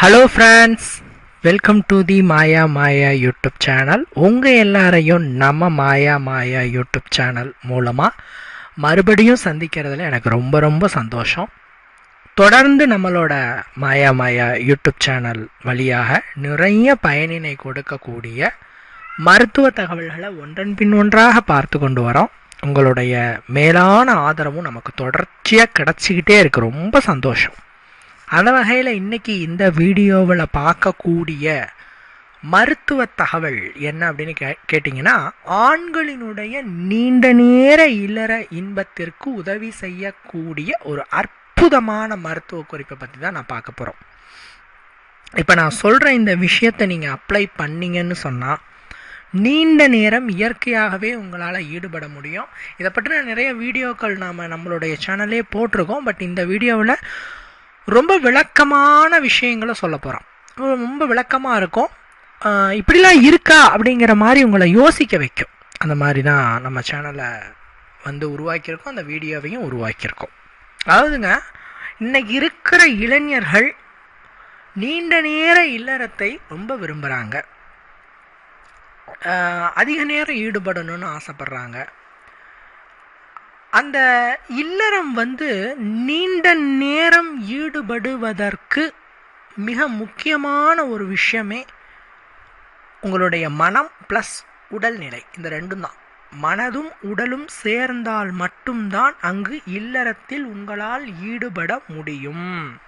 Hello friends welcome to the Maya Maya YouTube channel உங்கள் எல்லாரையும் நம்ம மாயா மாயா யூடியூப் சேனல் மூலமாக மறுபடியும் சந்திக்கிறதுல எனக்கு ரொம்ப ரொம்ப சந்தோஷம். தொடர்ந்து நம்மளோட மாயா மாயா யூடியூப் சேனல் வழியாக நிறைய பயனினை கொடுக்கக்கூடிய மருத்துவ தகவல்களை ஒன்றன் பின் ஒன்றாக பார்த்து கொண்டு வரோம். உங்களுடைய மேலான ஆதரவும் நமக்கு தொடர்ச்சியாக கிடச்சிக்கிட்டே இருக்குது ரொம்ப சந்தோஷம். அந்த வகையில் இன்னைக்கு இந்த வீடியோவில் பார்க்கக்கூடிய மருத்துவ தகவல் என்ன அப்படின்னு கே கேட்டிங்கன்னா ஆண்களினுடைய நீண்ட நேர இளற இன்பத்திற்கு உதவி செய்யக்கூடிய ஒரு அற்புதமான மருத்துவ குறிப்பை பற்றி தான் நான் பார்க்க போகிறோம் இப்போ நான் சொல்கிற இந்த விஷயத்தை நீங்கள் அப்ளை பண்ணீங்கன்னு சொன்னால் நீண்ட நேரம் இயற்கையாகவே உங்களால் ஈடுபட முடியும். இதை பற்றின நிறைய வீடியோக்கள் நாம் நம்மளுடைய சேனல்லே போட்டிருக்கோம். பட் இந்த வீடியோவில் ரொம்ப விளக்கமான விஷயங்களை சொல்ல போகிறோம் ரொம்ப விளக்கமாக இருக்கும். இப்படிலாம் இருக்கா அப்படிங்கிற மாதிரி உங்களை யோசிக்க வைக்கும். அந்த மாதிரி தான் நம்ம சேனலை வந்து உருவாக்கியிருக்கோம். அந்த வீடியோவையும் உருவாக்கியிருக்கோம். அதாவதுங்க இன்னைக்கு இருக்கிற இளைஞர்கள் நீண்ட நேர இல்லறத்தை ரொம்ப விரும்புகிறாங்க அதிக நேரம் ஈடுபடணும்னு ஆசைப்பட்றாங்க. அந்த இல்லறம் வந்து நீண்ட நேரம் ஈடுபடுவதற்கு மிக முக்கியமான ஒரு விஷயமே உங்களுடைய மனம் ப்ளஸ் உடல்நிலை. இந்த ரெண்டும் தான். மனதும் உடலும் சேர்ந்தால் மட்டும்தான் அங்கு இல்லறத்தில் உங்களால் ஈடுபட முடியும்.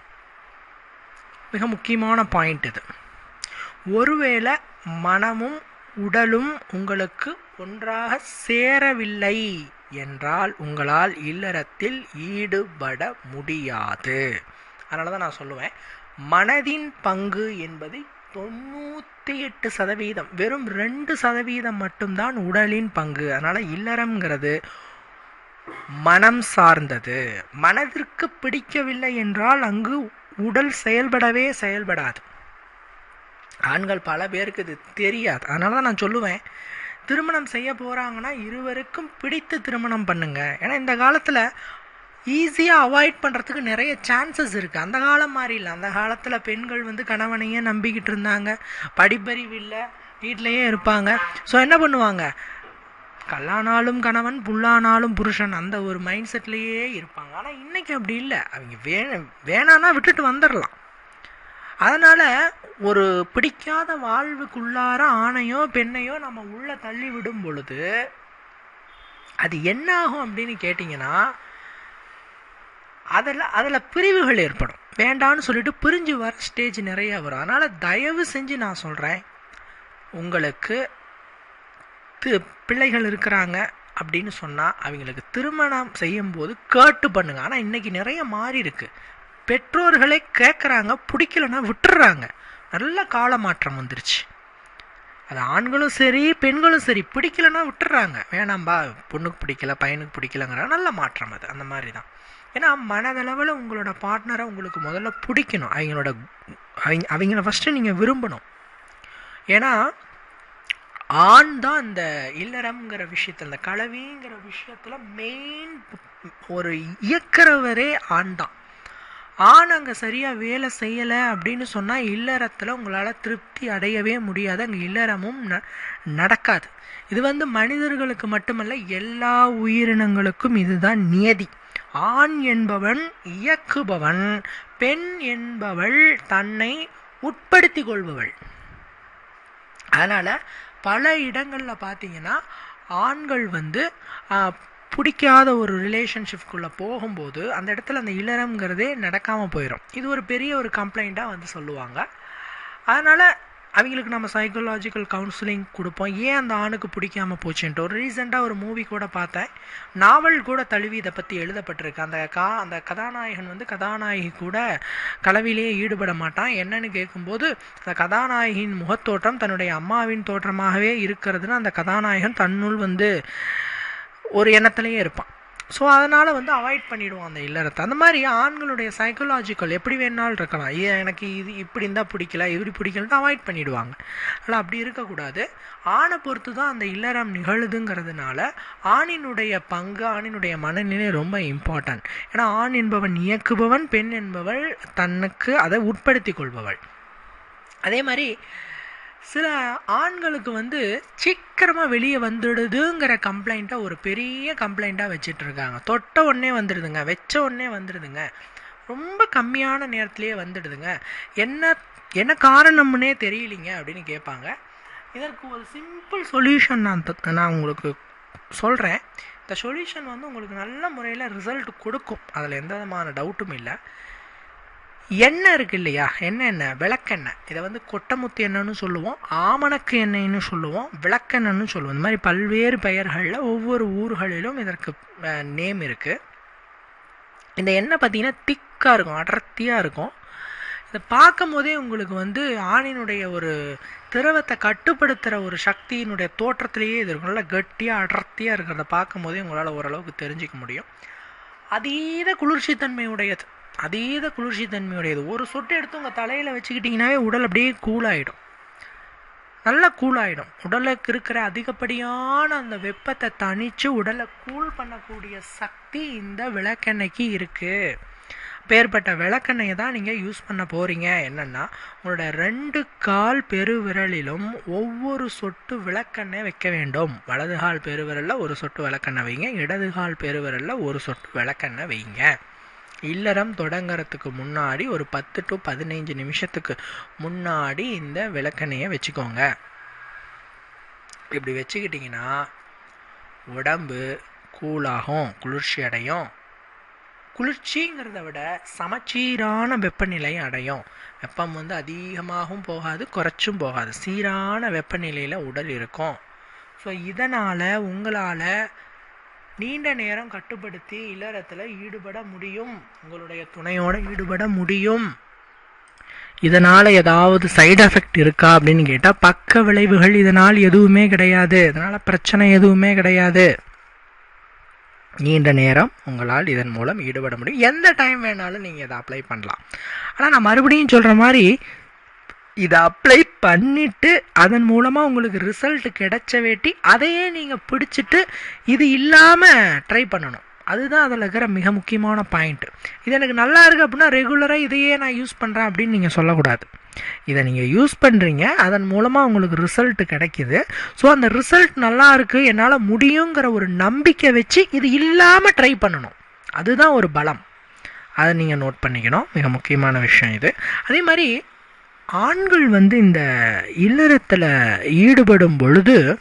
மிக முக்கியமான பாயிண்ட் இது. ஒருவேளை மனமும் உடலும் உங்களுக்கு ஒன்றாக சேரவில்லை. என்றால் உங்களால் இல்லறத்தில் ஈடுபட முடியாது. அதனால தான் நான் சொல்லுவேன் மனதின் பங்கு என்பது தொண்ணூற்றி எட்டு சதவீதம் வெறும் ரெண்டு சதவீதம் மட்டும்தான் உடலின் பங்கு. அதனால் இல்லறம்ங்கிறது மனம் சார்ந்தது. மனதிற்கு பிடிக்கவில்லை என்றால் அங்கு உடல் செயல்படவே செயல்படாது. ஆண்கள் பல பேருக்கு இது தெரியாது. அதனால தான் நான் சொல்லுவேன் திருமணம் செய்ய போகிறாங்கன்னா இருவருக்கும் பிடித்து திருமணம் பண்ணுங்க. ஏன்னா இந்த காலத்தில் ஈஸியாக அவாய்ட் பண்ணுறதுக்கு நிறைய சான்சஸ் இருக்குது அந்த காலம் மாதிரி இல்லை. அந்த காலத்தில் பெண்கள் வந்து கணவனையே நம்பிக்கிட்டு இருந்தாங்க. படிப்பறிவு இல்லை. வீட்லேயே இருப்பாங்க. ஸோ என்ன பண்ணுவாங்க? கல்லானாலும் கணவன் புல்லானாலும் புருஷன் அந்த ஒரு மைண்ட் செட்லேயே இருப்பாங்க. ஆனால் இன்றைக்கி அப்படி இல்லை. அவங்க வே வேணான்னா விட்டுட்டு வந்துடலாம் அதனால் ஒரு பிடிக்காத வாழ்வுக்குள்ளார ஆணையோ பெண்ணையோ நம்ம உள்ளே தள்ளி விடும் பொழுது அது என்ன ஆகும் அப்படின்னு கேட்டிங்கன்னா அதில் அதில் பிரிவுகள் ஏற்படும். வேண்டான்னு சொல்லிட்டு பிரிஞ்சு வர ஸ்டேஜ் நிறைய வரும். அதனால் தயவு செஞ்சு நான் சொல்கிறேன் உங்களுக்கு தி- பிள்ளைகள் இருக்கிறாங்க அப்படின்னு சொன்னால் அவங்களுக்கு திருமணம் செய்யும்போது கேட்டு பண்ணுங்க. ஆனால் இன்றைக்கி நிறைய மாறி இருக்குது பெற்றோர்களே கேட்குறாங்க பிடிக்கலன்னா விட்டுறாங்க. நல்ல கால மாற்றம் வந்துருச்சு. அது ஆண்களும் சரி பெண்களும் சரி பிடிக்கலன்னா விட்டுறாங்க. வேணாம்பா பொண்ணுக்கு பிடிக்கல பையனுக்கு பிடிக்கலங்கிற நல்ல மாற்றம் அது அந்த மாதிரி தான் ஏன்னா மனதளவில் உங்களோட பார்ட்னரை உங்களுக்கு முதல்ல பிடிக்கணும். அவங்களோட அவங்க அவங்கள ஃபஸ்ட்டு நீங்கள் விரும்பணும். ஏன்னா ஆண் தான் இந்த இல்லறம்ங்கிற விஷயத்தில் இந்த கலவிங்கிற விஷயத்தில் மெயின் ஒரு இயக்கிறவரே ஆண் தான். ஆண் அங்கே சரியாக வேலை செய்யலை அப்படின்னு சொன்னால் இல்லறத்தில் உங்களால் திருப்தி அடையவே முடியாது. அங்கே இல்லறமும் ந நடக்காது. இது வந்து மனிதர்களுக்கு மட்டுமல்ல எல்லா உயிரினங்களுக்கும் இதுதான் நியதி. ஆண் என்பவன் இயக்குபவன் பெண் என்பவள் தன்னை உட்படுத்தி கொள்பவள். அதனால் பல இடங்களில் பார்த்தீங்கன்னா ஆண்கள் வந்து பிடிக்காத ஒரு ரிலேஷன்ஷிப்குள்ளே போகும்போது அந்த இடத்துல அந்த இல்லறம்ங்கிறதே நடக்காமல் போயிடும் இது ஒரு பெரிய ஒரு கம்ப்ளைண்ட்டாக வந்து சொல்லுவாங்க. அதனால் அவங்களுக்கு நம்ம சைக்கலாஜிக்கல் கவுன்சிலிங் கொடுப்போம். ஏன் அந்த ஆணுக்கு பிடிக்காம போச்சுன்ட்டு ஒரு ரீசெண்டாக ஒரு மூவி கூட பார்த்தேன். நாவல் கூட தழுவி இதை பற்றி எழுதப்பட்டிருக்கு. அந்த கா அந்த கதாநாயகன் வந்து கதாநாயகி கூட கலவிலேயே ஈடுபட மாட்டான். என்னன்னு கேட்கும்போது அந்த கதாநாயகியின் முகத்தோற்றம் தன்னுடைய அம்மாவின் தோற்றமாகவே இருக்கிறதுன்னு அந்த கதாநாயகன் தன்னுள் வந்து ஒரு எண்ணத்திலேயே இருப்பான். ஸோ அதனால் வந்து அவாய்ட் பண்ணிவிடுவான் அந்த இல்லறத்தை. அந்த மாதிரி ஆண்களுடைய சைக்கலாஜிக்கல் எப்படி வேணாலும் இருக்கலாம். ஏன் எனக்கு இது இப்படி இருந்தால் பிடிக்கல இப்படி பிடிக்கலன்னு அவாய்ட் பண்ணிவிடுவாங்க ஆனால் அப்படி இருக்கக்கூடாது. ஆணை பொறுத்து தான் அந்த இல்லறம் நிகழுதுங்கிறதுனால ஆணினுடைய பங்கு ஆணினுடைய மனநிலை ரொம்ப இம்பார்ட்டன்ட் ஏன்னா ஆண் என்பவன் இயக்குபவன் பெண் என்பவள் தன்னுக்கு அதை உட்படுத்தி கொள்பவள். அதே மாதிரி சில ஆண்களுக்கு வந்து சீக்கிரமாக வெளியே வந்துடுதுங்கிற கம்ப்ளைண்ட்டை ஒரு பெரிய கம்ப்ளைண்ட்டாக வச்சிட்ருக்காங்க. தொட்ட உடனே வந்துடுதுங்க. வச்ச உடனே வந்துடுதுங்க. ரொம்ப கம்மியான நேரத்திலேயே வந்துடுதுங்க. என்ன என்ன காரணம்னே தெரியலிங்க அப்படின்னு கேட்பாங்க. இதற்கு ஒரு சிம்பிள் சொல்யூஷன் நான் நான் உங்களுக்கு சொல்கிறேன் இந்த சொல்யூஷன் வந்து உங்களுக்கு நல்ல முறையில் ரிசல்ட் கொடுக்கும். அதில் எந்த விதமான டவுட்டும் இல்லை. எண்ணெய் இருக்கு இல்லையா? என்னென்ன எண்ணெய் விளக்கெண்ணெய். இதை வந்து கொட்டமுத்து எண்ணெய்னு சொல்லுவோம் ஆமணக்கு எண்ணெய்னு சொல்லுவோம் விளக்கெண்ணெய்னு சொல்லுவோம். இந்த மாதிரி பல்வேறு பெயர்களில் ஒவ்வொரு ஊர்களிலும் இதற்கு நேம் இருக்குது இந்த எண்ணெய் பார்த்தீங்கன்னா திக்காக இருக்கும் அடர்த்தியாக இருக்கும். இதை பார்க்கும் போதே உங்களுக்கு வந்து ஆணினுடைய ஒரு திரவத்தை கட்டுப்படுத்துகிற ஒரு சக்தியினுடைய தோற்றத்திலேயே இது இருக்கும். நல்லா கட்டியாக அடர்த்தியாக இருக்கிறத பார்க்கும் போதே உங்களால் ஓரளவுக்கு தெரிஞ்சிக்க முடியும். அதீத குளிர்ச்சித்தன்மையுடையது. அதீத குளிர்ச்சித்தன்மையுடையது. ஒரு சொட்டு எடுத்து உங்கள் தலையில் வச்சுக்கிட்டிங்கனாவே உடல் அப்படியே கூலாயிடும் நல்லா கூலாகிடும் உடலுக்கு இருக்கிற அதிகப்படியான அந்த வெப்பத்தை தணித்து உடலை கூல் பண்ணக்கூடிய சக்தி இந்த விளக்கெண்ணெய்க்கு இருக்குது பேர்பட்ட விளக்கெண்ணெயை தான் நீங்கள் யூஸ் பண்ண போகிறீங்க என்னென்னா உங்களோட ரெண்டு கால் பெருவிரலிலும் ஒவ்வொரு சொட்டு விளக்கெண்ணெய் வைக்க வேண்டும். வலது கால் பெருவிரலில் ஒரு சொட்டு விளக்கெண்ணெய் வைங்க. இடது கால் பெருவிரலில் ஒரு சொட்டு விளக்கெண்ணெய் வைங்க. இல்லறம் தொடங்கிறதுக்கு முன்னாடி ஒரு பத்து டு பதினைஞ்சு நிமிஷத்துக்கு முன்னாடி இந்த விளக்கெண்ணையை வச்சுக்கோங்க. இப்படி வச்சுக்கிட்டிங்கன்னா உடம்பு கூலாகும் குளிர்ச்சி அடையும். குளிர்ச்சிங்கிறத விட சமச்சீரான வெப்பநிலை அடையும். வெப்பம் வந்து அதிகமாகவும் போகாது குறைச்சும் போகாது. சீரான வெப்பநிலையில் உடல் இருக்கும். ஸோ இதனால் உங்களால் நீண்ட நேரம் கட்டுப்படுத்தி இல்லறத்தில் ஈடுபட முடியும். உங்களுடைய துணையோடு ஈடுபட முடியும். இதனால் ஏதாவது சைடு எஃபெக்ட் இருக்கா அப்படின்னு கேட்டால் பக்க விளைவுகள் இதனால் எதுவுமே கிடையாது. இதனால் பிரச்சனை எதுவுமே கிடையாது. நீண்ட நேரம் உங்களால் இதன் மூலம் ஈடுபட முடியும். எந்த டைம் வேணாலும் நீங்கள் இதை அப்ளை பண்ணலாம். ஆனால் நான் மறுபடியும் சொல்கிற மாதிரி இதை அப்ளை பண்ணிட்டு அதன் மூலமாக உங்களுக்கு ரிசல்ட் கிடைச்ச வேட்டி அதையே நீங்கள் பிடிச்சிட்டு இது இல்லாமல் ட்ரை பண்ணணும். அதுதான் அதில் இருக்கிற மிக முக்கியமான பாயிண்ட்டு இது எனக்கு நல்லா இருக்குது அப்படின்னா ரெகுலராக இதையே நான் யூஸ் பண்ணுறேன் அப்படின்னு நீங்கள் சொல்லக்கூடாது. இதை நீங்கள் யூஸ் பண்ணுறீங்க அதன் மூலமாக உங்களுக்கு ரிசல்ட் கிடைக்கிது. ஸோ அந்த ரிசல்ட் நல்லா இருக்குது என்னால் முடியுங்கிற ஒரு நம்பிக்கை வச்சு இது இல்லாமல் ட்ரை பண்ணணும். அதுதான் ஒரு பலம். அதை நீங்கள் நோட் பண்ணிக்கணும். மிக முக்கியமான விஷயம் இது. அதே மாதிரி ஆண்கள் வந்து இந்த இல்லறத்தில் ஈடுபடும் பொழுது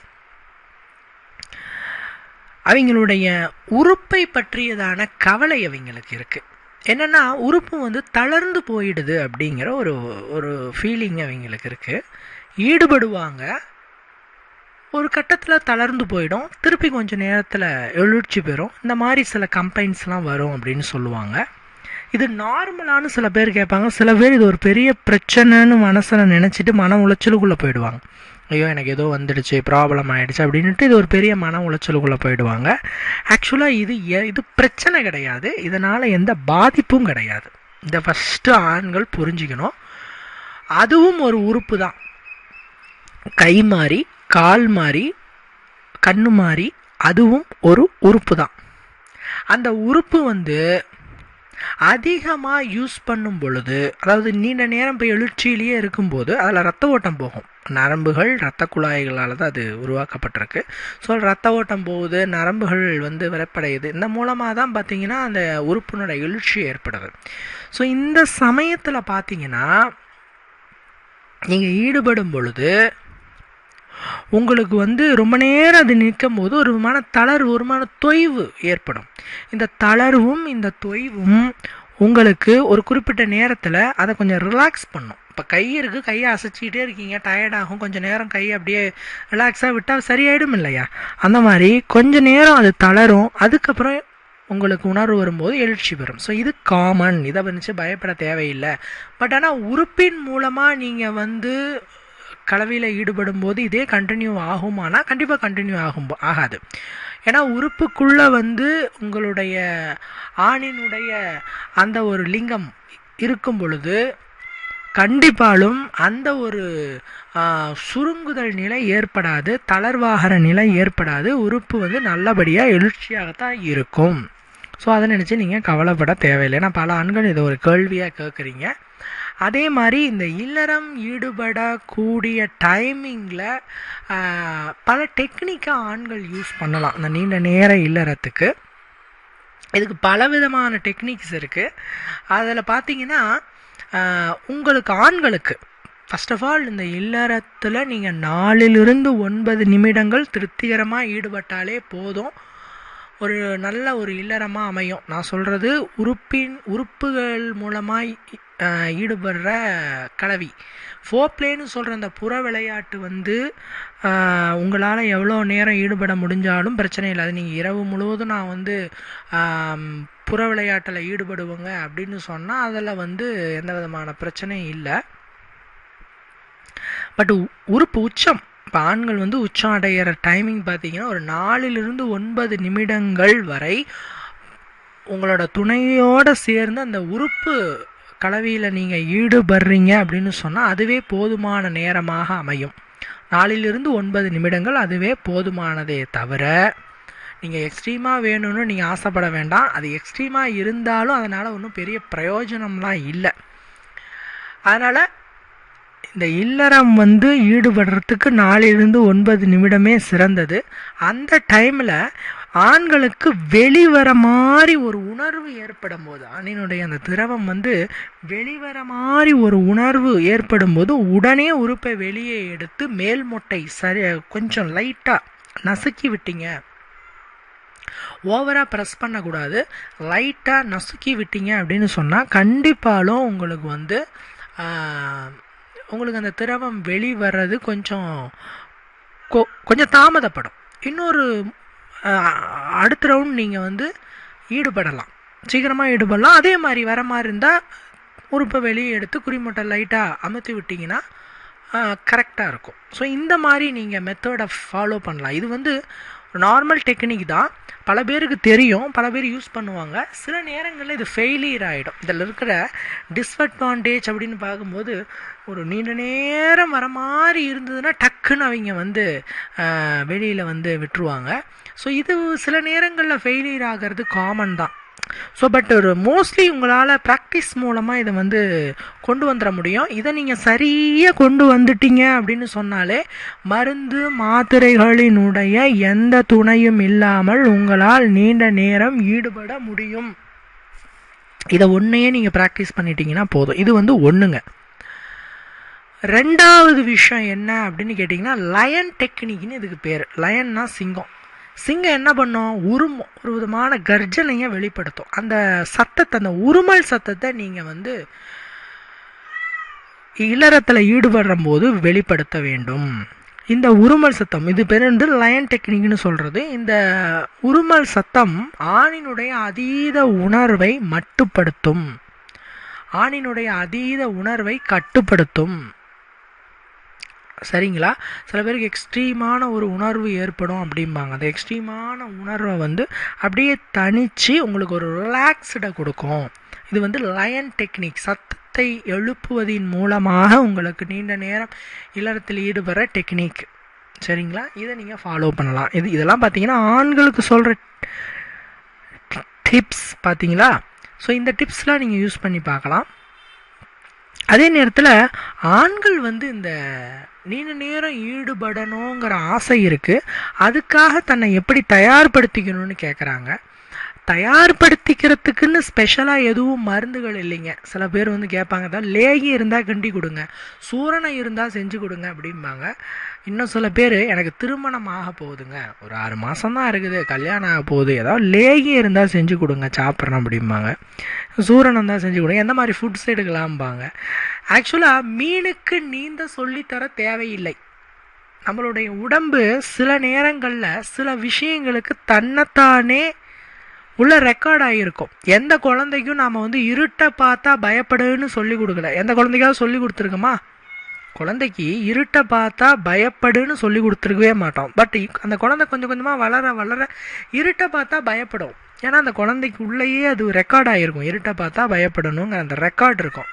அவங்களுடைய உறுப்பை பற்றியதான கவலை அவங்களுக்கு இருக்குது என்னென்னா உறுப்பு வந்து தளர்ந்து போயிடுது அப்படிங்கிற ஒரு ஒரு ஃபீலிங் அவங்களுக்கு இருக்குது ஈடுபடுவாங்க. ஒரு கட்டத்தில் தளர்ந்து போயிடும். திருப்பி கொஞ்சம் நேரத்தில் எழுச்சி பெறும். இந்த மாதிரி சில கம்ப்ளைண்ட்ஸ்லாம் வரும் அப்படின்னு சொல்லுவாங்க. இது நார்மலானு சில பேர் கேட்பாங்க. சில பேர் இது ஒரு பெரிய பிரச்சனைன்னு மனசில் நினச்சிட்டு மன உளைச்சலுக்குள்ளே போயிடுவாங்க. ஐயோ எனக்கு ஏதோ வந்துடுச்சு ப்ராப்ளம் ஆகிடுச்சு அப்படின்ட்டு இது ஒரு பெரிய மன உளைச்சலுக்குள்ளே போயிடுவாங்க. ஆக்சுவலாக இது எ- இது பிரச்சனை கிடையாது. இதனால் எந்த பாதிப்பும் கிடையாது. இந்த ஃபஸ்ட்டு ஆண்கள் புரிஞ்சுக்கணும். அதுவும் ஒரு உறுப்பு தான். கை மாறி கால் மாறி கண்ணு மாறி அதுவும் ஒரு உறுப்பு தான். அந்த உறுப்பு வந்து அதிகமாக யூஸ் பண்ணும் பொழுது அதாவது நீண்ட நேரம் இப்போ எழுச்சியிலேயே இருக்கும்போது அதில் ரத்த ஓட்டம் போகும். நரம்புகள் இரத்த குழாய்களால் தான் அது உருவாக்கப்பட்டிருக்கு. ஸோ ரத்த ஓட்டம் போகுது நரம்புகள் வந்து விரப்படையுது. இந்த மூலமாக தான் பார்த்தீங்கன்னா அந்த உறுப்பினோட எழுச்சி ஏற்படுது. ஸோ இந்த சமயத்தில் பார்த்தீங்கன்னா நீங்கள் ஈடுபடும் பொழுது உங்களுக்கு வந்து ரொம்ப நேரம் அது நிற்கும் போது ஒரு விதமான தளர்வு ஒரு விதமான தொய்வு ஏற்படும். இந்த தளர்வும் இந்த தொய்வும் உங்களுக்கு ஒரு குறிப்பிட்ட நேரத்தில் அதை கொஞ்சம் ரிலாக்ஸ் பண்ணும். இப்போ கை இருக்குது கையை அசைச்சிக்கிட்டே இருக்கீங்க டயர்டாகும் கொஞ்சம் நேரம் கையை அப்படியே ரிலாக்ஸாக விட்டால் சரியாயிடும் இல்லையா? அந்த மாதிரி கொஞ்ச நேரம் அது தளரும் அதுக்கப்புறம் உங்களுக்கு உணர்வு வரும்போது எழுச்சி பெறும். ஸோ இது காமன் இதை வந்துச்சு பயப்பட தேவையில்லை. பட் ஆனால் உறுப்பின் மூலமாக நீங்கள் வந்து கலவையில் ஈடுபடும் போது இதே கண்டினியூ ஆகுமானா கண்டிப்பாக கண்டினியூ ஆகும் ஆகாது. ஏன்னா உறுப்புக்குள்ளே வந்து உங்களுடைய ஆணினுடைய அந்த ஒரு லிங்கம் இருக்கும் பொழுது கண்டிப்பாலும் அந்த ஒரு சுருங்குதல் நிலை ஏற்படாது தளர்வாகிற நிலை ஏற்படாது உறுப்பு வந்து நல்லபடியாக எழுச்சியாகத்தான் இருக்கும். ஸோ அதை நினச்சி நீங்கள் கவலைப்பட தேவையில்லை. ஏன்னா பல ஆண்கள் இதை ஒரு கேள்வியாக கேட்குறீங்க. அதே மாதிரி இந்த இல்லறம் ஈடுபடக்கூடிய டைமிங்கில் பல டெக்னிக்காக ஆண்கள் யூஸ் பண்ணலாம். அந்த நீண்ட நேர இல்லறத்துக்கு. இதுக்கு பலவிதமான டெக்னிக்ஸ் இருக்குது அதில் பார்த்தீங்கன்னா உங்களுக்கு ஆண்களுக்கு ஃபர்ஸ்ட் ஆஃப் ஆல் இந்த இல்லறத்தில் நீங்கள் நாலிலிருந்து ஒன்பது நிமிடங்கள் திருப்திகரமாக ஈடுபட்டாலே போதும். ஒரு நல்ல ஒரு இல்லறமாக அமையும். நான் சொல்கிறது உறுப்பின் உறுப்புகள் மூலமாக ஈடுபடுற கலவி. ஃபோப்ளேன்னு சொல்கிற அந்த புற விளையாட்டு வந்து உங்களால் எவ்வளோ நேரம் ஈடுபட முடிஞ்சாலும் பிரச்சனை இல்லை. அது நீங்கள் இரவு முழுவதும் நான் வந்து புற விளையாட்டில் ஈடுபடுவோங்க அப்படின்னு சொன்னால் அதில் வந்து எந்த விதமான பிரச்சனையும் இல்லை. பட் உறுப்பு உச்சம். இப்போ ஆண்கள் வந்து உச்சம் அடையிற டைமிங் பார்த்தீங்கன்னா ஒரு நாலிலிருந்து ஒன்பது நிமிடங்கள் வரை உங்களோட துணையோடு சேர்ந்து அந்த உறுப்பு கலவையில் நீங்கள் ஈடுபடுறீங்க அப்படின்னு சொன்னால் அதுவே போதுமான நேரமாக அமையும். நாலிலிருந்து ஒன்பது நிமிடங்கள் அதுவே போதுமானதே தவிர நீங்கள் எக்ஸ்ட்ரீமாக வேணும்னு நீங்கள் ஆசைப்பட வேண்டாம். அது எக்ஸ்ட்ரீமாக இருந்தாலும் அதனால் ஒன்றும் பெரிய பிரயோஜனம்லாம் இல்லை. அதனால் இந்த இல்லறம் வந்து ஈடுபடுறதுக்கு நாலிலிருந்து ஒன்பது நிமிடமே சிறந்தது. அந்த டைமில் ஆண்களுக்கு வெளிவர மாதிரி ஒரு உணர்வு ஏற்படும் போது ஆணினுடைய அந்த திரவம் வந்து வெளிவர மாதிரி ஒரு உணர்வு ஏற்படும் போது உடனே உறுப்பை வெளியே எடுத்து மேல் மொட்டை சரி கொஞ்சம் லைட்டாக நசுக்கி விட்டீங்க. ஓவராக ப்ரெஸ் பண்ணக்கூடாது. லைட்டாக நசுக்கி விட்டீங்க அப்படின்னு சொன்னால் கண்டிப்பாலும் உங்களுக்கு வந்து உங்களுக்கு அந்த திரவம் வெளிவர்றது கொஞ்சம் கொ- கொஞ்சம் தாமதப்படும். இன்னொரு அடுத்த ரவுண்ட் நீங்கள் வந்து ஈடுபடலாம். சீக்கிரமாக ஈடுபடலாம். அதே மாதிரி வர மாதிரி இருந்தால் உறுப்பை வெளியே எடுத்து குறிமுட்டை லைட்டாக அமுத்தி விட்டிங்கன்னா கரெக்டாக இருக்கும். ஸோ இந்த மாதிரி நீங்கள் மெத்தடை ஃபாலோ பண்ணலாம். இது வந்து நார்மல் டெக்னிக் தான். பல பேருக்கு தெரியும். பல பேர் யூஸ் பண்ணுவாங்க. சில நேரங்களில் இது ஃபெயிலியர் ஆகிடும் இதில் இருக்கிற டிஸ்அட்வான்டேஜ் அப்படின்னு பார்க்கும்போது ஒரு நீண்ட நேரம் வர மாதிரி இருந்ததுன்னா டக்குன்னு அவங்க வந்து வெளியில் வந்து விட்டுருவாங்க. ஸோ இது சில நேரங்களில் ஃபெயிலியர் ஆகிறது காமன் தான். ஸோ பட் ஒரு மோஸ்ட்லி உங்களால் ப்ராக்டிஸ் மூலமாக இதை வந்து கொண்டு வந்துட முடியும். இதை நீங்கள் சரியாக கொண்டு வந்துட்டீங்க அப்படின்னு சொன்னாலே மருந்து மாத்திரைகளினுடைய எந்த துணையும் இல்லாமல் உங்களால் நீண்ட நேரம் ஈடுபட முடியும். இதை ஒன்றையே நீங்கள் ப்ராக்டிஸ் பண்ணிட்டீங்கன்னா போதும். இது வந்து ஒன்றுங்க ரெண்டாவது விஷயம் என்ன அப்படின்னு கேட்டிங்கன்னா லயன் டெக்னிக்னு இதுக்கு பேர். லயன்னா சிங்கம். சிங்கம் என்ன பண்ணும்? உரும் ஒரு விதமான கர்ஜனையை வெளிப்படுத்தும். அந்த சத்தத்தை அந்த உருமல் சத்தத்தை நீங்கள் வந்து இல்லறத்தில் ஈடுபடுற போது வெளிப்படுத்த வேண்டும். இந்த உருமல் சத்தம் இது பேர் வந்து லயன் டெக்னிக்னு சொல்கிறது இந்த உருமல் சத்தம் ஆணினுடைய அதீத உணர்வை மட்டுப்படுத்தும். ஆணினுடைய அதீத உணர்வை கட்டுப்படுத்தும். சரிங்களா? சில பேருக்கு எக்ஸ்ட்ரீமான ஒரு உணர்வு ஏற்படும் அப்படிம்பாங்க. அந்த எக்ஸ்ட்ரீமான உணர்வை வந்து அப்படியே தணித்து உங்களுக்கு ஒரு ரிலாக்ஸ்டை கொடுக்கும். இது வந்து லயன் டெக்னிக் சத்தத்தை எழுப்புவதின் மூலமாக உங்களுக்கு நீண்ட நேரம் இல்லறத்தில் ஈடுபடுற டெக்னிக் சரிங்களா? இதை நீங்கள் ஃபாலோ பண்ணலாம். இது இதெல்லாம் பார்த்தீங்கன்னா ஆண்களுக்கு சொல்கிற டிப்ஸ் பார்த்தீங்களா? ஸோ இந்த டிப்ஸ்லாம் நீங்கள் யூஸ் பண்ணி பார்க்கலாம். அதே நேரத்தில் ஆண்கள் வந்து இந்த நீண்ட நேரம் ஈடுபடணுங்கிற ஆசை இருக்குது அதுக்காக தன்னை எப்படி தயார்படுத்திக்கணும்னு கேட்குறாங்க தயார்படுத்திக்கிறதுக்குன்னு ஸ்பெஷலாக எதுவும் மருந்துகள் இல்லைங்க. சில பேர் வந்து கேட்பாங்க தான் லேகி இருந்தால் கிண்டி கொடுங்க சூரணை இருந்தால் செஞ்சு கொடுங்க அப்படிம்பாங்க. இன்னும் சில பேர் எனக்கு திருமணம் ஆக போகுதுங்க ஒரு ஆறு மாதம் தான் இருக்குது கல்யாணம் ஆக போகுது ஏதாவது லேகி இருந்தால் செஞ்சு கொடுங்க சாப்பிட்றேன் அப்படிம்பாங்க. சூரணம் தான் செஞ்சு கொடுங்க. எந்த மாதிரி ஃபுட்ஸ் எடுக்கலாம்பாங்க ஆக்சுவலாக மீனுக்கு நீந்த சொல்லித்தர தேவையில்லை. நம்மளுடைய உடம்பு சில நேரங்களில் சில விஷயங்களுக்கு தன்னைத்தானே உள்ள ரெக்கார்ட் ஆகியிருக்கும் எந்த குழந்தைக்கும் நாம் வந்து இருட்டை பார்த்தா பயப்படுன்னு சொல்லி கொடுக்கல. எந்த குழந்தைக்காவது சொல்லி கொடுத்துருக்கோமா? குழந்தைக்கு இருட்டை பார்த்தா பயப்படுன்னு சொல்லி கொடுத்துருக்கவே மாட்டோம். பட் அந்த குழந்தை கொஞ்சம் கொஞ்சமாக வளர வளர இருட்டை பார்த்தா பயப்படும். ஏன்னா அந்த குழந்தைக்கு உள்ளேயே அது ரெக்கார்ட் ஆகிருக்கும் இருட்டை பார்த்தா பயப்படணுங்கிற அந்த ரெக்கார்ட் இருக்கும்.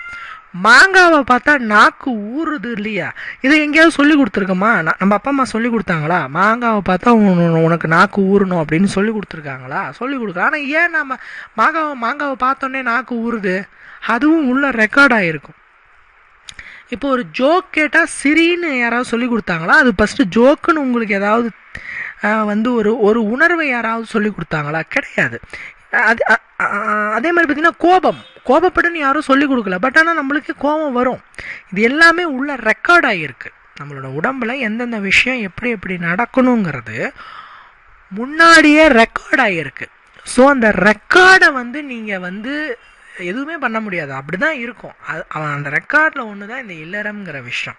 மாங்காவை பார்த்தா நாக்கு ஊறுது இல்லையா? இதை எங்கேயாவது சொல்லி கொடுத்துருக்கோமா? நம்ம அப்பா அம்மா சொல்லி கொடுத்தாங்களா? மாங்காவை பார்த்தா உனக்கு நாக்கு ஊறணும் அப்படின்னு சொல்லி கொடுத்துருக்காங்களா? சொல்லி கொடுக்க ஆனால் ஏன் நம்ம மாங்காவை மாங்காவை பார்த்தோன்னே நாக்கு ஊறுது? அதுவும் உள்ள ரெக்கார்ட் ஆகிருக்கும் இப்போ ஒரு ஜோக் கேட்டால் சிரின்னு யாராவது சொல்லி கொடுத்தாங்களா? அது ஃபஸ்ட்டு ஜோக்குன்னு உங்களுக்கு ஏதாவது வந்து ஒரு ஒரு உணர்வை யாராவது சொல்லி கொடுத்தாங்களா? கிடையாது. அது அதே மாதிரி பார்த்திங்கன்னா கோபம். கோபப்பட்டுன்னு யாரும் சொல்லி கொடுக்கல. பட் ஆனால் நம்மளுக்கு கோபம் வரும். இது எல்லாமே உள்ள ரெக்கார்ட் ஆகியிருக்கு நம்மளோட உடம்புல எந்தெந்த விஷயம் எப்படி எப்படி நடக்கணுங்கிறது முன்னாடியே ரெக்கார்ட் ஆகியிருக்கு ஸோ அந்த ரெக்கார்டை வந்து நீங்கள் வந்து எதுவுமே பண்ண முடியாது. அப்படி தான் இருக்கும். அது அவன் அந்த ரெக்கார்டில் ஒன்று தான் இந்த இல்லறம்ங்கிற விஷயம்.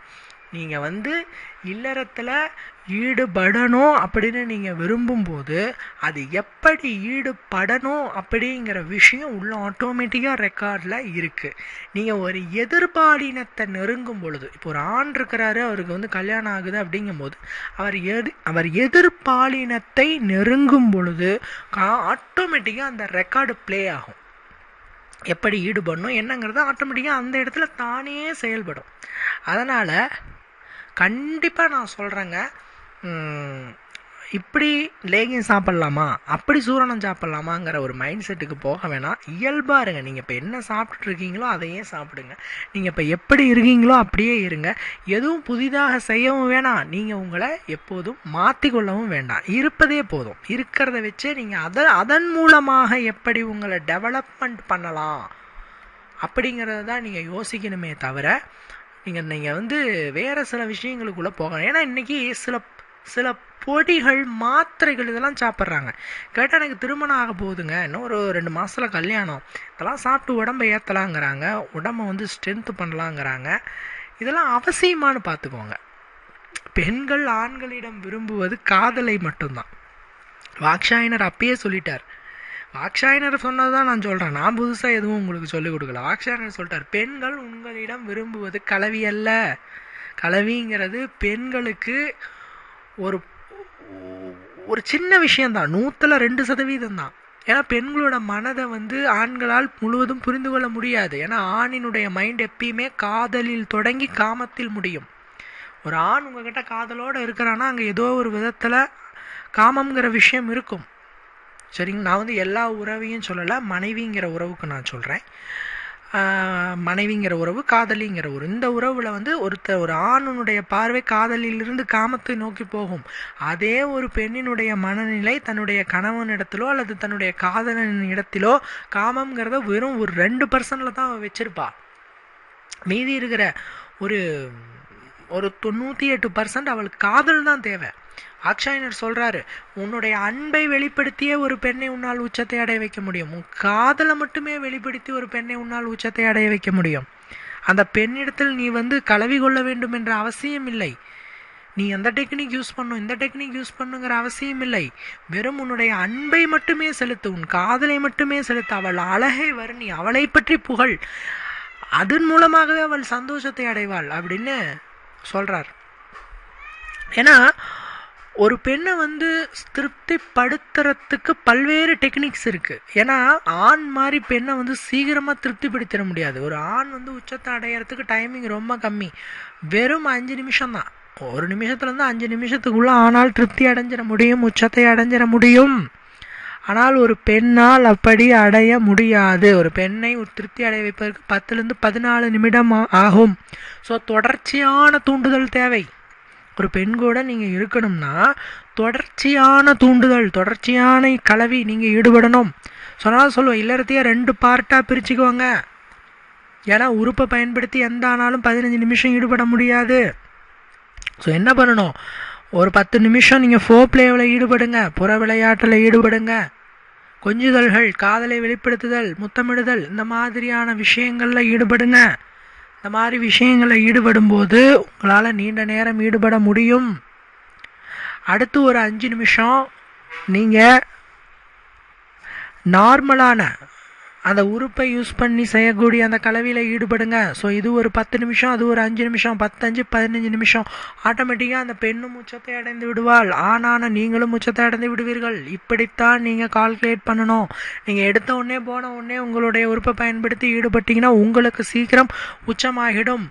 நீங்கள் வந்து இல்லறத்தில் ஈடுபடணும் அப்படின்னு நீங்கள் விரும்பும்போது அது எப்படி ஈடுபடணும் அப்படிங்கிற விஷயம் உள்ள ஆட்டோமேட்டிக்காக ரெக்கார்டில் இருக்குது நீங்கள் ஒரு எதிர்பாலினத்தை நெருங்கும் பொழுது இப்போ ஒரு ஆண் இருக்கிறாரு அவருக்கு வந்து கல்யாணம் ஆகுது அப்படிங்கும்போது அவர் எது அவர் எதிர்பாலினத்தை நெருங்கும் பொழுது கா ஆட்டோமேட்டிக்காக அந்த ரெக்கார்டு ப்ளே ஆகும். எப்படி ஈடுபடணும் என்னங்கிறது ஆட்டோமேட்டிக்காக அந்த இடத்துல தானே செயல்படும். அதனால் கண்டிப்பாக நான் சொல்கிறேங்க இப்படி லேகியம் சாப்பிட்லாமா? அப்படி சூரணம் சாப்பிட்லாமாங்கிற ஒரு மைண்ட் செட்டுக்கு போக வேணாம். இயல்பாக இருங்க. நீங்கள் இப்போ என்ன சாப்பிட்டுட்டு இருக்கீங்களோ அதையே சாப்பிடுங்க. நீங்கள் இப்போ எப்படி இருக்கீங்களோ அப்படியே இருங்க. எதுவும் புதிதாக செய்யவும் வேணாம். நீங்கள் உங்களை எப்போதும் மாற்றிக்கொள்ளவும் வேண்டாம். இருப்பதே போதும். இருக்கிறத வச்சே நீங்கள் அதை அதன் மூலமாக எப்படி உங்களை டெவலப்மெண்ட் பண்ணலாம் அப்படிங்கிறத தான் நீங்கள் யோசிக்கணுமே தவிர நீங்கள் நீங்கள் வந்து வேறு சில விஷயங்களுக்குள்ளே போகணும். ஏன்னா இன்றைக்கி சில சில பொடிகள் மாத்திரைகள் இதெல்லாம் சாப்பிட்றாங்க. கேட்டால் எனக்கு திருமணம் ஆக போகுதுங்க. இன்னும் ஒரு ரெண்டு மாதத்தில் கல்யாணம். இதெல்லாம் சாப்பிட்டு உடம்பை ஏற்றலாங்கிறாங்க உடம்பை வந்து ஸ்ட்ரென்த்து பண்ணலாங்கிறாங்க. இதெல்லாம் அவசியமானு பார்த்துக்கோங்க. பெண்கள் ஆண்களிடம் விரும்புவது காதலை மட்டும்தான். வாக்ஷாயினர் அப்பயே சொல்லிட்டார். ஆக்ஷாயனர் சொன்னது தான் நான் சொல்கிறேன் நான் புதுசாக எதுவும் உங்களுக்கு சொல்லிக் கொடுக்கல. ஆக்ஷாயனர் சொல்லிட்டார் பெண்கள் உங்களிடம் விரும்புவது கலவி அல்ல. கலவிங்கிறது பெண்களுக்கு ஒரு ஒரு சின்ன விஷயந்தான் நூற்றில் ரெண்டு சதவீதம் தான். ஏன்னா பெண்களோட மனதை வந்து ஆண்களால் முழுவதும் புரிந்து கொள்ள முடியாது. ஏன்னா ஆணினுடைய மைண்ட் எப்பயுமே காதலில் தொடங்கி காமத்தில் முடியும். ஒரு ஆண் உங்ககிட்ட காதலோடு இருக்கிறான்னா அங்கே ஏதோ ஒரு விதத்தில் காமங்கிற விஷயம் இருக்கும். சரிங்க? நான் வந்து எல்லா உறவையும் சொல்லலை. மனைவிங்கிற உறவுக்கு நான் சொல்கிறேன் மனைவிங்கிற உறவு காதலிங்கிற உறவு. இந்த உறவில் வந்து ஒருத்த ஒரு ஆணுனுடைய பார்வை காதலிலிருந்து காமத்தை நோக்கி போகும். அதே ஒரு பெண்ணினுடைய மனநிலை தன்னுடைய கணவனிடத்திலோ அல்லது தன்னுடைய காதலன் இடத்திலோ காமங்கிறத வெறும் ஒரு ரெண்டு பர்சன்டில் தான் அவள் வச்சிருப்பா. மீதி இருக்கிற ஒரு ஒரு தொண்ணூற்றி எட்டு பர்சன்ட் அவளுக்கு காதல் தான் தேவை. ஆக்ஷாயனர் சொல்றாரு உன்னுடைய அன்பை வெளிப்படுத்தியே ஒரு பெண்ணை உன்னால் உச்சத்தை அடைய வைக்க முடியும். உன் காதலை மட்டுமே வெளிப்படுத்தி ஒரு பெண்ணை உன்னால் உச்சத்தை அடைய வைக்க முடியும். அந்த பெண்ணிடத்தில் நீ வந்து கலவி கொள்ள வேண்டும் என்ற அவசியம் இல்லை. நீ அந்த டெக்னிக் யூஸ் பண்ணும் இந்த டெக்னிக் யூஸ் பண்ணுங்கிற அவசியம் இல்லை. வெறும் உன்னுடைய அன்பை மட்டுமே செலுத்து உன் காதலை மட்டுமே செலுத்து. அவள் அழகை வர்ணி அவளை பற்றி புகழ். அதன் மூலமாகவே அவள் சந்தோஷத்தை அடைவாள். அப்படின்னு சொல்கிறார் ஏன்னா ஒரு பெண்ணை வந்து திருப்திப்படுத்துறதுக்கு பல்வேறு டெக்னிக்ஸ் இருக்குது ஏன்னா ஆண் மாதிரி பெண்ணை வந்து சீக்கிரமாக திருப்திப்படுத்திட முடியாது. ஒரு ஆண் வந்து உச்சத்தை அடையிறதுக்கு டைமிங் ரொம்ப கம்மி. வெறும் அஞ்சு நிமிஷம் தான். ஒரு நிமிஷத்துலேருந்து அஞ்சு நிமிஷத்துக்குள்ளே ஆனால் திருப்தி அடைஞ்சிட முடியும் உச்சத்தை அடைஞ்சிட முடியும். ஆனால் ஒரு பெண்ணால் அப்படி அடைய முடியாது. ஒரு பெண்ணை ஒரு திருப்தி அடைய வைப்பதற்கு பத்துலேருந்து பதினாலு நிமிடம் ஆகும். ஸோ தொடர்ச்சியான தூண்டுதல் தேவை. ஒரு பெண் கூட நீங்கள் இருக்கணும்னா தொடர்ச்சியான தூண்டுதல் தொடர்ச்சியான கலவி நீங்கள் ஈடுபடணும். சொன்னால் சொல்லுவோம் இல்லறத்தையே ரெண்டு பார்ட்டாக பிரிச்சுக்குவாங்க. ஏன்னா உறுப்பை பயன்படுத்தி எந்த ஆனாலும் பதினஞ்சு நிமிஷம் ஈடுபட முடியாது. ஸோ என்ன பண்ணணும்? ஒரு பத்து நிமிஷம் நீங்கள் ஃபோ பிளேவில் ஈடுபடுங்க புற விளையாட்டில் ஈடுபடுங்க. கொஞ்சுதல்கள் காதலை வெளிப்படுத்துதல் முத்தமிடுதல் இந்த மாதிரியான விஷயங்களில் ஈடுபடுங்க. இந்த மாதிரி விஷயங்களில் ஈடுபடும் போது உங்களால் நீண்ட நேரம் ஈடுபட முடியும். அடுத்து ஒரு அஞ்சு நிமிஷம். நீங்கள் நார்மலான அந்த உறுப்பை யூஸ் பண்ணி செய்யக்கூடிய அந்த கலவையில் ஈடுபடுங்க. ஸோ இது ஒரு பத்து நிமிஷம் அது ஒரு அஞ்சு நிமிஷம் பத்தஞ்சு பதினஞ்சு நிமிஷம். ஆட்டோமேட்டிக்காக அந்த பெண்ணும் உச்சத்தை அடைந்து விடுவாள். ஆனான நீங்களும் உச்சத்தை அடைந்து விடுவீர்கள். இப்படித்தான் நீங்கள் கால்குலேட் பண்ணணும். நீங்கள் எடுத்த உடனே போன உடனே உங்களுடைய உறுப்பை பயன்படுத்தி ஈடுபட்டீங்கன்னா உங்களுக்கு சீக்கிரம் உச்சமாகிடும்.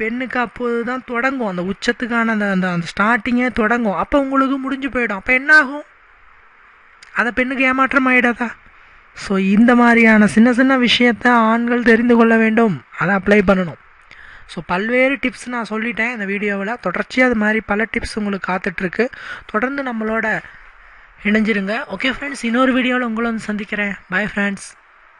பெண்ணுக்கு அப்போது தான் தொடங்கும். அந்த உச்சத்துக்கான அந்த அந்த அந்த ஸ்டார்டிங்கே தொடங்கும். அப்போ உங்களுக்கு முடிஞ்சு போயிடும். அப்போ என்ன ஆகும் அந்த பெண்ணுக்கு ஏமாற்றம் ஆகிடாதா ஸோ இந்த மாதிரியான சின்ன சின்ன விஷயத்த ஆண்கள் தெரிந்து கொள்ள வேண்டும். அதை அப்ளை பண்ணணும். ஸோ பல்வேறு டிப்ஸ் நான் சொல்லிட்டேன் இந்த வீடியோவில். தொடர்ச்சியாக அது மாதிரி பல டிப்ஸ் உங்களுக்கு காத்துட்ருக்கு. தொடர்ந்து நம்மளோட இணைஞ்சிருங்க. ஓகே ஃப்ரெண்ட்ஸ் இன்னொரு வீடியோவில் உங்களை வந்து சந்திக்கிறேன். Bye friends